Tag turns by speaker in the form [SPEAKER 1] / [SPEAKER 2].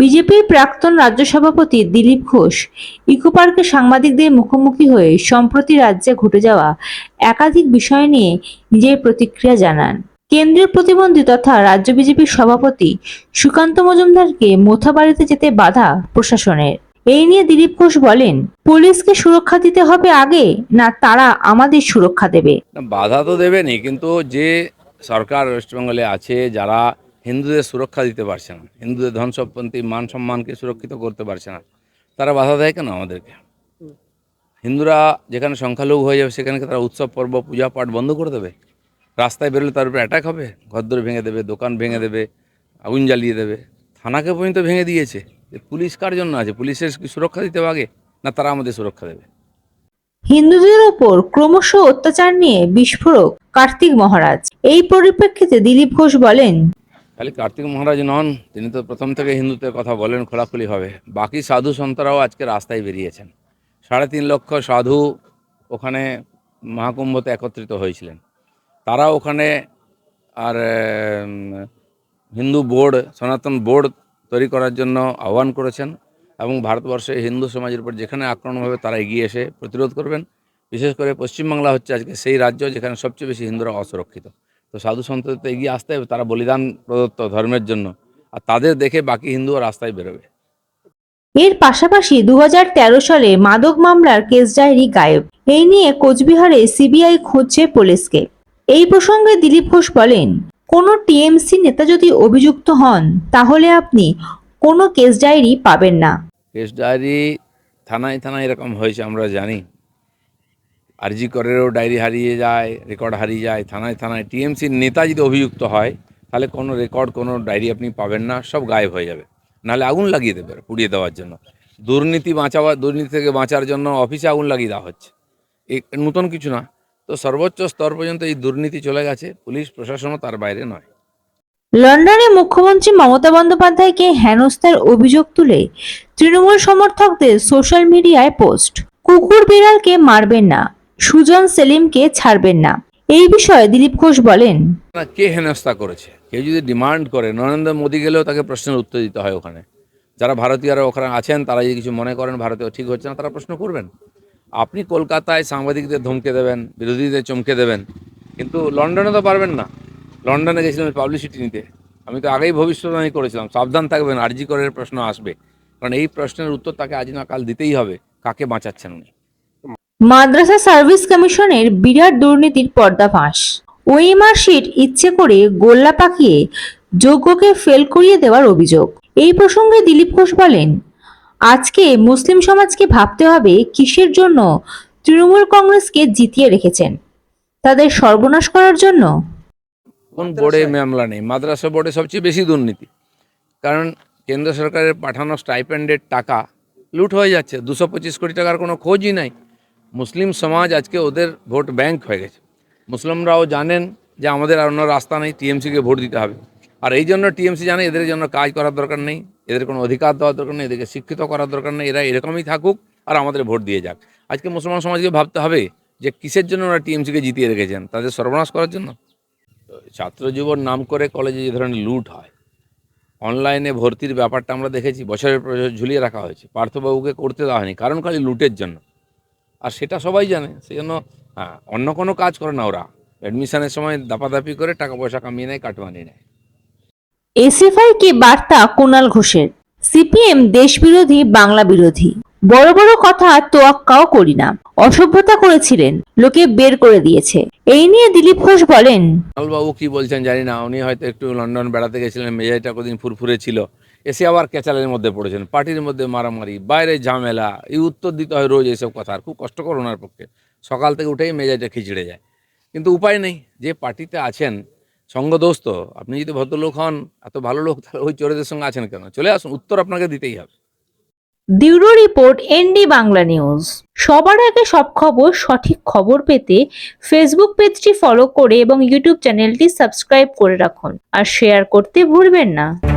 [SPEAKER 1] বিজেপির প্রাক্তন রাজ্য সভাপতি দিলীপ ঘোষ, ইকো পার্কে সাংবাদিকদের মুখোমুখি হয়ে সম্প্রতি রাজ্যে ঘটে যাওয়া একাধিক বিষয় নিয়ে নিজের প্রতিক্রিয়া জানান। কেন্দ্রীয় প্রতিবন্ধী তথা রাজ্য বিজেপির সভাপতি সুকান্ত মজুমদারকে মোথা বাড়িতে যেতে বাধা প্রশাসনের। এই নিয়ে দিলীপ ঘোষ বলেন, পুলিশকে সুরক্ষা দিতে হবে আগে, না তারা আমাদের সুরক্ষা দেবে।
[SPEAKER 2] বাধা তো দেবেনি কিন্তু যে সরকার ওয়েস্টবেঙ্গলে আছে, যারা হিন্দুদের সুরক্ষা দিতে পারছে না। হিন্দুদের ধন সম্পত্তি, মান সম্মানকে সুরক্ষিত করতে পারছে না। তারা বাধা দেয় কেন আমাদেরকে? হিন্দুরা যেখানে সংখ্যালঘু হয়ে যাবে, সেখানে তারা উৎসব, পর্ব, পূজা, পাঠ বন্ধ করে দেবে? রাস্তায় বেরোলে তার উপরে অ্যাটাক হবে? ঘরদোর ভেঙে দেবে, দোকান ভেঙে দেবে, আগুন জ্বালিয়ে দেবে? থানাকে পর্যন্ত ভেঙে দিয়েছে? এ পুলিশ কার জন্য আছে? পুলিশের সুরক্ষা দিতে আগে? না তারা আমাদের সুরক্ষা দেবে?
[SPEAKER 1] হিন্দুদের ওপর ক্রমশ অত্যাচার নিয়ে বিস্ফোরক কার্তিক মহারাজ। এই পরিপ্রেক্ষিতে দিলীপ ঘোষ বলেন
[SPEAKER 2] খালি কার্তিক মহারাজ নন, তিনি তো প্রথম থেকে হিন্দুত্বের কথা বলেন খোলাখুলিভাবে বাকি সাধু সন্তরাও আজকে রাস্তায় বেরিয়েছেন। সাড়ে তিন লক্ষ সাধু ওখানে মহাকুম্ভতে একত্রিত হয়েছিলেন। তারা ওখানে আর হিন্দু বোর্ড, সনাতন বোর্ড তৈরি করার জন্য আহ্বান করেছেন এবং ভারতবর্ষে হিন্দু সমাজের উপর যেখানে আক্রমণ হবে তারা এগিয়ে এসে প্রতিরোধ করবেন। বিশেষ করে পশ্চিমবাংলা হচ্ছে আজকে সেই রাজ্য যেখানে সবচেয়ে বেশি হিন্দুরা অসুরক্ষিত। তো সাধু সন্তদের তো এগিয়ে আসতে হবে তারা বলিদান প্রদত্ত ধর্মের জন্য। আর তাদের দেখে বাকি হিন্দুও রাস্তায় বেরোবে।
[SPEAKER 1] এর পাশাপাশি দু হাজার তেরো সালে মাদক মামলার কেস ডায়েরি গায়েব। এই নিয়ে কোচবিহারে সিবিআই খুঁজছে পুলিশকে। এই প্রসঙ্গে দিলীপ ঘোষ বলেন কোনো টিএমসি নেতা যদি অভিযুক্ত হন তাহলে আপনি কোনো কেস ডায়েরি পাবেন না।
[SPEAKER 2] কেস ডায়েরি থানায় থানায় এরকম হয়েছে আমরা জানি। আরজি করেরও ডায়েরি হারিয়ে যায়, রেকর্ড হারিয়ে যায়, থানায় থানায় টিএমসির নেতা যদি অভিযুক্ত হয়, তাহলে কোনো রেকর্ড, কোনো ডায়েরি আপনি পাবেন না, সব গায়েব হয়ে যাবে। নাহলে আগুন লাগিয়ে দেবে, পুড়িয়ে দেওয়ার জন্য। দুর্নীতি বাঁচাবার দুর্নীতি থেকে বাঁচার জন্য অফিসে আগুন লাগিয়ে দেওয়া হচ্ছে। এ নতুন কিছু না। তো সর্বোচ্চ স্তর পর্যন্ত এই দুর্নীতি চলে গেছে, পুলিশ প্রশাসনও তার বাইরে নয়।
[SPEAKER 1] লন্ডনে মুখ্যমন্ত্রী মমতা বন্দ্যোপাধ্যায়কে হেনস্থার অভিযোগ তুলে তৃণমূল সমর্থকদের সোশ্যাল মিডিয়ায় পোস্ট। কুকুর বিড়ালকে মারবেন না। সুজন সেলিমকে ছাড়বেন না। এই বিষয়ে দিলীপ ঘোষ বলেন।
[SPEAKER 2] কে হেনস্থা করেছে? কেউ যদি ডিমান্ড করে, নরেন্দ্র মোদী গেলেও তাকে প্রশ্নের উত্তর দিতে হয় ওখানে। যারা ভারতীয়রা ওখানে আছেন, তারা যদি কিছু মনে করেন ভারতীয় ঠিক হচ্ছে না, তারা প্রশ্ন করবেন। আপনি কলকাতায় সাংবাদিকদের ধমকে দেবেন, বিরোধীদের চমকে দেবেন, কিন্তু লন্ডনে তো পারবেন না। লন্ডনে গেছিলাম পাবলিসিটি নিতে। আমি তো আগেই ভবিষ্যৎবাণী করেছিলাম, সাবধান থাকবেন, আরজি করের প্রশ্ন আসবে। কারণ এই প্রশ্নের উত্তর তাকে আজ না কাল দিতেই হবে, কাকে বাঁচাচ্ছেন উনি?
[SPEAKER 1] মাদ্রাসা সার্ভিস কমিশনের বিরাট দুর্নীতির পর্দাফাঁস ওএমআর শিট ইচ্ছে করে গোল্লা পাকিয়ে যোগ্যকে ফেল করিয়ে দেওয়ার অভিযোগ। এই প্রসঙ্গে দিলীপ ঘোষ বলেন, আজকে মুসলিম সমাজকে ভাবতে হবে কিসের জন্য তৃণমূল কংগ্রেসকে জিতিয়ে রেখেছেন। তাদের সর্বনাশ করার জন্য?
[SPEAKER 2] কোন বোর্ডে মামলা নেই। মাদ্রাসা বোর্ডে সবচেয়ে বেশি দুর্নীতি। কারণ কেন্দ্র সরকারের পাঠানো স্টাইপেন্ডের টাকা লুট হয়ে যাচ্ছে। দুশো পঁচিশ কোটি টাকার কোনো খোঁজই নাই। মুসলিম সমাজ আজকে ওদের ভোট ব্যাংক হয়ে গেছে। মুসলিমরাও জানেন যে আমাদের আর অন্য রাস্তা নেই, টিএমসিকে ভোট দিতে হবে। আর এই জন্য টিএমসি জানে এদের জন্য কাজ করার দরকার নেই, এদের কোনো অধিকার দেওয়ার দরকার নেই, এদেরকে শিক্ষিত করার দরকার নেই, এরা এরকমই থাকুক আর আমাদের ভোট দিয়ে যাক। আজকে মুসলমান সমাজকে ভাবতে হবে যে কিসের জন্য ওরা টিএমসিকে জিতিয়ে রেখেছেন, তাদের সর্বনাশ করার জন্য? ছাত্র জীবন নাম করে কলেজে যে ধরনের লুট হয় অনলাইনে ভর্তির ব্যাপারটা আমরা দেখেছি, বছরের ঝুলিয়ে রাখা হয়েছে। পার্থবাবুকে করতে দেওয়া হয়নি, কারণ খালি লুটের জন্য। আর সেটা সবাই জানে সেই জন্য হ্যাঁ অন্য কোনো কাজ করে না ওরা। অ্যাডমিশনের সময় দাপাদাপি করে টাকা পয়সা কামিয়ে নেয় কাটমানি নেয়।
[SPEAKER 1] এসএফআই কি বার্তা কুণাল ঘোষের। সিপিএম দেশ বিরোধী বাংলা বিরোধী। বড় বড় কথা তোয়াক্কাও করি না। অসভ্যতা করেছিলেন লোকে বের করে দিয়েছে। এই নিয়ে দিলীপ ঘোষ বলেন
[SPEAKER 2] বাবু কি বলছেন জানি না উনি হয়তো একটু লন্ডন বেড়াতে গেছিলেন মেজাজটা কদিন ফুরফুরে ছিল। এসে আবার ক্যাচালের মধ্যে পড়েছেন, পার্টির মধ্যে মারামারি, বাইরে ঝামেলা, এই উত্তর দিতে হয় রোজ এইসব কথা, আর খুব কষ্টকর ওনার পক্ষে। সকাল থেকে উঠেই মেজাজটা খিচড়ে যায়। কিন্তু উপায় নেই, যে পার্টিতে আছেন, সঙ্গদোস্ত, আপনি যদি ভদ্রলোক হন, এত ভালো লোক, তাহলে ওই চোরেদের সঙ্গে আছেন কেন? চলে আসুন, উত্তর আপনাকে দিতেই হবে।
[SPEAKER 1] Bureau report, ND Bangla news. সবার আগে সব খবর, সঠিক খবর পেতে ফেসবুক পেজটি ফলো করে এবং ইউটিউব চ্যানেলটি সাবস্ক্রাইব করে রাখুন। আর শেয়ার করতে ভুলবেন না।